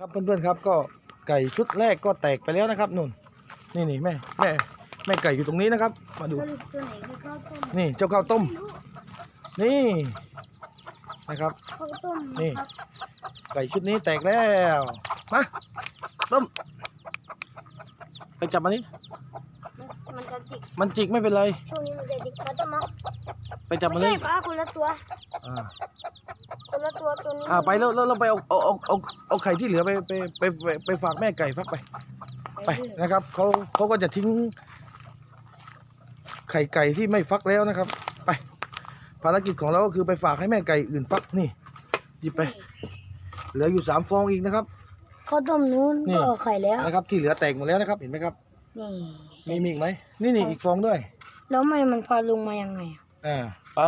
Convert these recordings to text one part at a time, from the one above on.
ครับเพื่อนๆครับก็ไก่ชุดแรกก็แตกไปแล้วนะครับนุ่นนี่นี่แม่แม่แม่ไก่อยู่ตรงนี้นะครับ มาดูสรุปตัวไหนคือข้าวต้มนี่เจ้าข้าวต้ม นี่นะครับ ข้าวต้มนี่ครับไก่ชุดนี้แตกแล้วมาต้มไปจับมันนี้มันมันจะจิกมันจิกไม่เป็นไรช่วงนี้มันจะจิกข้าวต้มมั้งไปจับมันไม่นี้ใช่ป้าคนละตัวอ่า คนละตัวตัวนี้อ่าไปแล้วแล้วเราไปเอาเอาเอาเอาเอาไข่ที่เหลือไปไปไปไปไปฝากแม่ไก่ฟักไปไปนะครับเขาเขาก็จะทิ้ง ไข่ไก่ที่ไม่ฟักแล้วนะครับ ไป ภารกิจของเราก็คือไปฝากให้แม่ไก่อื่นฟักนี่หยิบไป เหลืออยู่สามฟองอีกนะครับข้าวต้มนู้นนี่ ก็เอาไข่แล้วนะครับ ที่เหลือแตกหมดแล้วนะครับ เห็นไหมครับนี่มีมีอีกไหมนี่นี่อีกฟองด้วยแล้วทำไมมันพาลงมายังไงอะอ่าไป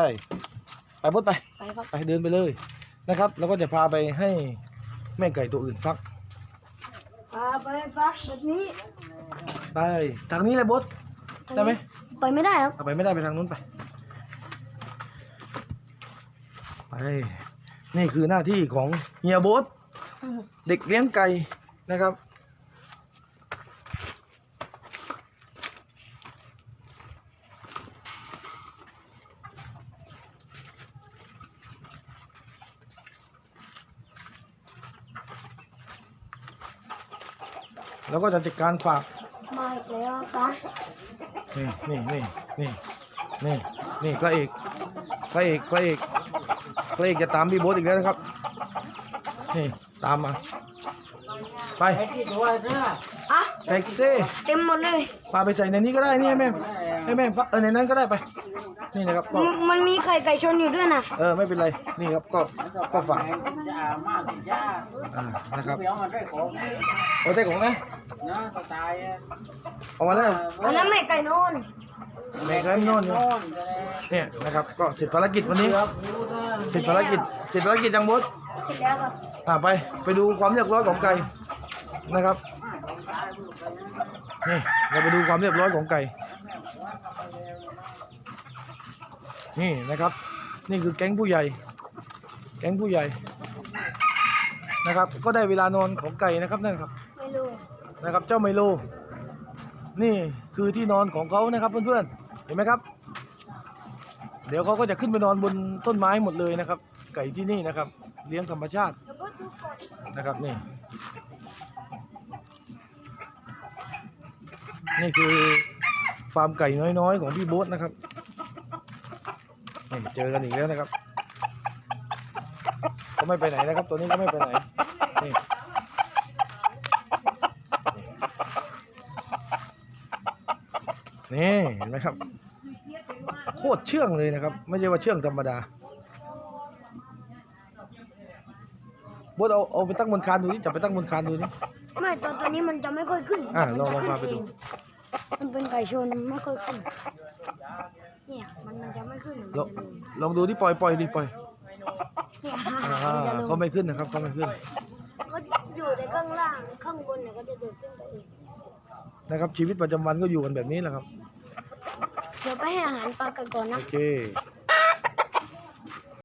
ไปพุดไปไปครับ ไปเดินไปเลย นะครับแล้วก็จะพาไปให้แม่ไก่ตัวอื่นฟักพาไปฟักแบบนี้ไปทางนี้เลยบดได้ไหมไปไม่ได้ครับเอาไปไม่ได้ไปทางนู้นไปไปนี่คือหน้าที่ของเฮียโบ๊ทเด็กเลี้ยงไก่นะครับ แล้วก็จะจัดการฝากมาอีกแล้วป้านี่นี่นี่นี่นี่นี่พระเอกพระเอกพระเอกพระเอกจะตามพี่โบ๊ทอีกแล้วนะครับ นี่ตามมา ไปอะแท็กซี่เต็มหมดเลยพาไปใส่ในนี้ก็ได้นี่ให้แม่ให้แม่ฟักเออในนั้นก็ได้ไป นี่นะครับก็มันมันมีไข่ไก่ชนอยู่ด้วยนะเออไม่เป็นไรนี่ครับก็ก็ฝากจะอามาสิยาอ่านะครับเดี๋ยวมันได้ของเอาใจของนะ นะสไตล์เอามาแล้วอันนั้นไม่ไก่โนนแม่ก็ไม่นอนอยู่นอนจะได้เนี่ยนะครับก็เสร็จภารกิจวันนี้เสร็จภารกิจเสร็จภารกิจยังโบ๊ทเสร็จแล้วครับอ่าไปไปดูความเรียบร้อยของไก่นะครับนี่เราไปดูความเรียบร้อยของไก่ นี่นะครับ นี่คือแก๊งผู้ใหญ่ แก๊งผู้ใหญ่นะครับ ก็ได้เวลานอนของไก่นะครับนั่นครับไม่รู้ นะครับ เจ้าไมโล นี่คือที่นอนของเขานะครับเพื่อนๆเห็นไหมครับ เดี๋ยวเขาก็จะขึ้นไปนอนบนต้นไม้หมดเลยนะครับ ไก่ที่นี่นะครับ เลี้ยงธรรมชาตินนะครับนี่ นี่คือฟาร์มไก่น้อยๆ ของพี่โบ๊ทนะครับนี่เจอกันอีกแล้วนะครับ ก็ไม่ไปไหนนะครับ ตัวนี้ก็ไม่ไปไหนนี่ นี่เห็นไหมครับ โคตรเชื่องเลยนะครับ ไม่ใช่ว่าเชื่องธรรมดาโบ๊ทเอาเอาไปตั้งบนคานดูนี่จับไปตั้งบนคานดูนี่ไม่ตัวตัวนี้มันจะไม่ค่อยขึ้นอะมันลองจะลองขึ้นพาไปเอดูงมันเป็นไก่ชนมันไม่ค่อยขึ้น เนี่ยมันมันจะไม่ขึ้นมันลองจะลงลองดูที่ปล่อยปล่อยดิปล่อยเนี่ยอ่ามันจะลงเขาไม่ขึ้นนะครับเขาไม่ขึ้น ก็อยู่ในข้างล่างข้างบนเนี่ยก็จะเดินขึ้นไปเอง นะครับ ชีวิตประจำวันก็อยู่กันแบบนี้แหละครับ เดี๋ยวไปให้อาหารปลากันก่อนนะ โอเค